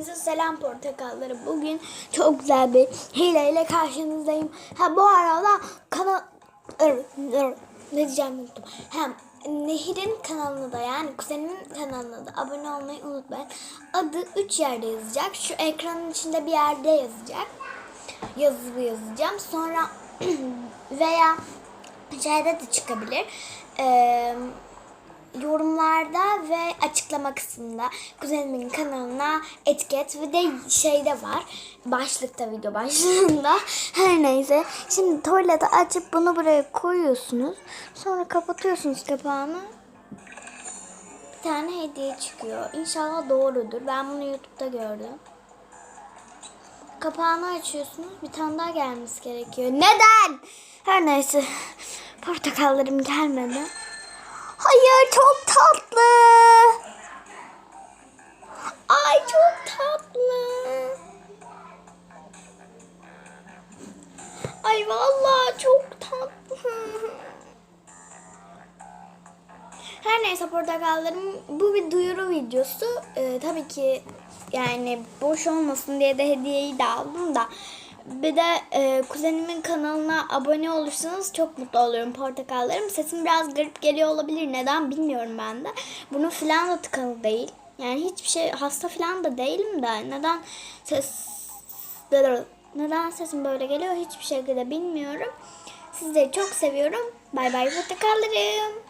Hepinize selam portakalları. Bugün çok güzel bir hileyle karşınızdayım. Ha bu arada kanal ne diyeceğim unuttum. Hem Nehir'in kanalına da yani kuzenimin kanalına da abone olmayı unutmayın. Adı 3 yerde yazacak. Şu ekranın içinde bir yerde yazacak. Yazılı yazacağım. Sonra veya şeyde de çıkabilir. Yorumlarda ve açıklama kısmında kuzenimin kanalına etiket ve de şeyde var. Başlıkta video başlığında. Her neyse. Şimdi tuvaleti açıp bunu buraya koyuyorsunuz. Sonra kapatıyorsunuz kapağını. Bir tane hediye çıkıyor. İnşallah doğrudur. Ben bunu YouTube'da gördüm. Kapağını açıyorsunuz. Bir tane daha gelmesi gerekiyor. Neden? Her neyse. Portakallarım gelmedi. Hayır çok tatlı. Ay vallahi çok tatlı. Her neyse portakallarım bu bir duyuru videosu. Ee, tabii ki yani boş olmasın diye de hediyeyi de aldım da. Bir de e, kuzenimin kanalına abone olursanız çok mutlu olurum portakallarım. Sesim biraz garip geliyor olabilir. Neden bilmiyorum ben de. Bunun filan da tıkalı değil. Yani hiçbir şey hasta filan da değilim de. Neden ses neden sesim böyle geliyor hiçbir şekilde bilmiyorum. Sizleri çok seviyorum. Bay bay portakallarım.